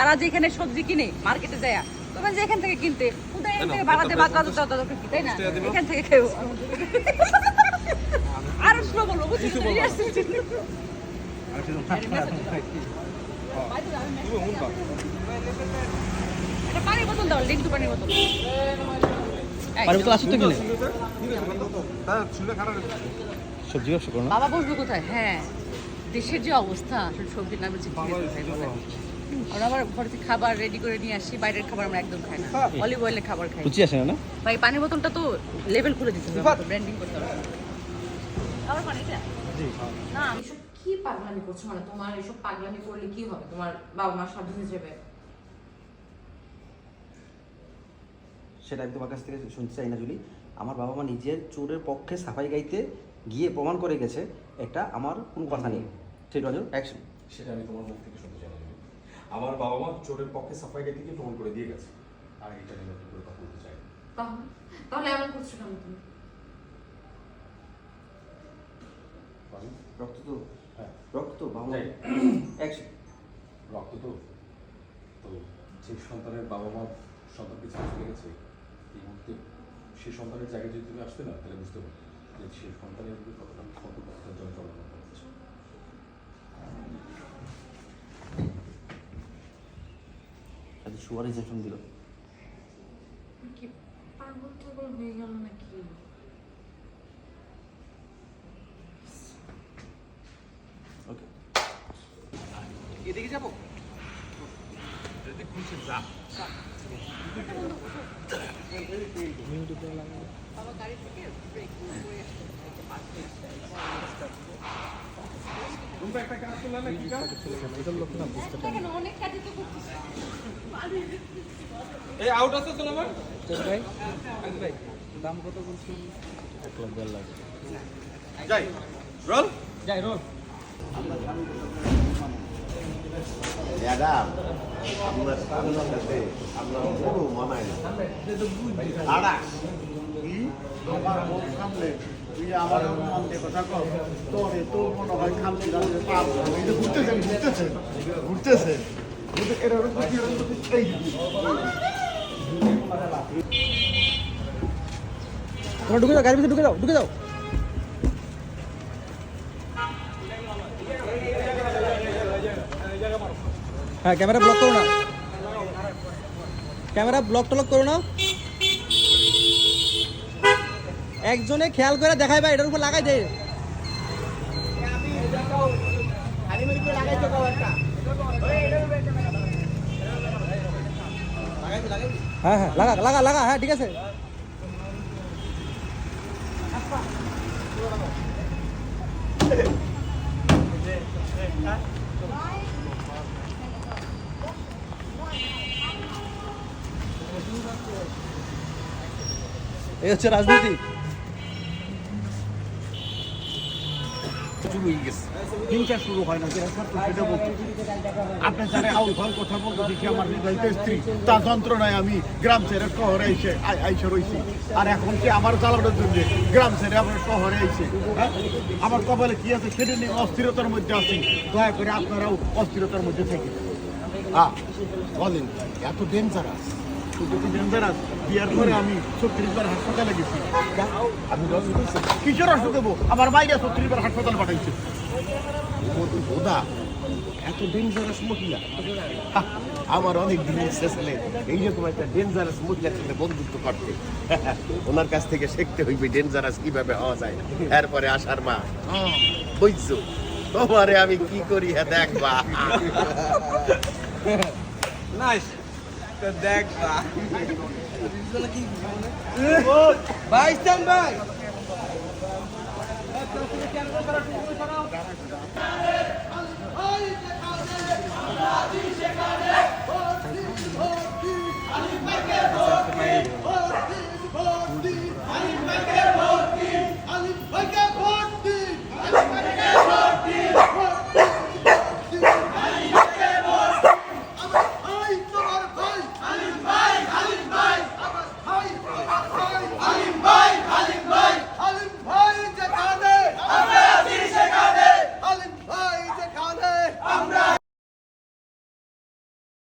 তারা যেখানে সবজি কিনে মার্কেটে যায় তোমার যে এখান থেকে কিনতে কোথায় এখান থেকে তাদেরকে কি তাই না? এখান থেকে আর স্লো বলো বুঝছিস পানির বোতল দাও লিঙ্ক পানির বোতল। পানির বোতল আসো কিনে? সবজি ব্যবসা করো বাবা বসবে কোথায়? হ্যাঁ। দেশের যে অবস্থা সবজির নামে আমরা আবার ঘর থেকে খাবার রেডি করে নিয়ে আসি বাইরের খাবার আমরা একদম খাই না। অলিভ অয়েলের খাবার খাই। রুচি আসে না না? ভাই পানির বোতলটা তো লেভেল খুলে দিতে হবে ব্র্যান্ডিং করতে হবে। আবার পানি না আমি সব কি পাগলামি করছ? মানে তোমার এসব পাগলামি করলে কি হবে? তোমার বাবা মা হিসেবে সেটা আমি তোমার কাছ থেকে শুনতে চাই না জুলি। আমার বাবা মা নিজের চোরের পক্ষে সাফাই গাইতে গিয়ে প্রমাণ করে গেছে এটা আমার কোনো কথা নেই। ঠিক আছে অ্যাকশন সেটা আমি তোমার মুখ থেকে শুনতে চাই। আমার বাবা মা চোরের পক্ষে সাফাই গাইতে গিয়ে প্রমাণ করে দিয়ে গেছে। আর এটা নিয়ে নতুন করে কথা বলতে চাই না। তাহলে তাহলে এমন করছ কেন তুমি? রক্ত তো হ্যাঁ। রক্ত তো বাবা। রক্ত তো তো যে সন্তানের বাবা মা সন্তানকে ছেড়ে চলে গেছে এই মুহূর্তে সেই সন্তানের জায়গায় যদি তুমি আসতে না তাহলে বুঝতে পারবে যে সেই সন্তানের কতটা কত কতটা যন্ত্রণা করতে হচ্ছে আজ সুয়ার রিসেপশন দিল। কি পাগল টাগল হয়ে গেল নাকি? ওকে এদিকে যাব? বাবা গাড়ি থেকে ব্রেক করে দেখেন অনেক কাজই তো করতেছে এই আউট আছে তো আমার দাম কত বলছি এক লাখ দেড় যাই রোল যাই রোল ম্যাডাম আপনার সাথে আপনার বড় মানায় না। তুই আমার দিয়ে কথা কর তোরে তোর মনে হয় খামতি ঘুরতেছে ঘুরতেছে ঘুরতেছে। তোমরা ঢুকে যাও গাড়ির ভিতরে ঢুকে যাও ঢুকে যাও। হ্যাঁ ক্যামেরা ব্লক করো না। ক্যামেরা ব্লক টলক করো না। একজনে খেয়াল করে দেখাই ভাই, এটার উপর লাগাই দেয় হ্যাঁ হ্যাঁ হ্যাঁ ঠিক আছে। এই হচ্ছে রাজনীতি। শুরু হয়ে গেছে। হিংসা শুরু হয় না, যে সত্য সেটা বলছি আপনি জানে আউল ফাল কথা বলতে দেখি, আমার বিবাহিত স্ত্রী তার যন্ত্রণায় আমি গ্রাম ছেড়ে শহরে এসে আই- আইসে রয়েছি আর এখন কি আমার জ্বালানোর জন্য গ্রাম ছেড়ে আমার শহরে এসে হ্যাঁ? আমার কপালে কি আছে সেটা নিয়ে অস্থিরতার মধ্যে আছি। দয়া করে আপনারাও অস্থিরতার মধ্যে থেকে। হ্যাঁ বলেন, এত ডেঞ্জারাস ডেঞ্জারাস বিয়ার পরে আমি ছত্রিশ বার হাসপাতালে গেছি। আমি অসুখ দেবো? আমার বাইরে ছত্রিশ বার হাসপাতাল পাঠাইছে। বোধা এত ডেঞ্জারাস মহিলা। আমার অনেক দিন ইচ্ছে ছেলে এইরকম একটা ডেঞ্জারাস মহিলার সাথে বন্ধুত্ব করতে। ওনার কাছ থেকে শিখতে হইবে ডেঞ্জারাস কীভাবে হওয়া যায়। এরপরে আসার মা বুঝছ তোমারে আমি কি করি হ্যাঁ দেখবা নাইস তো দেখ ভাই। ভাই।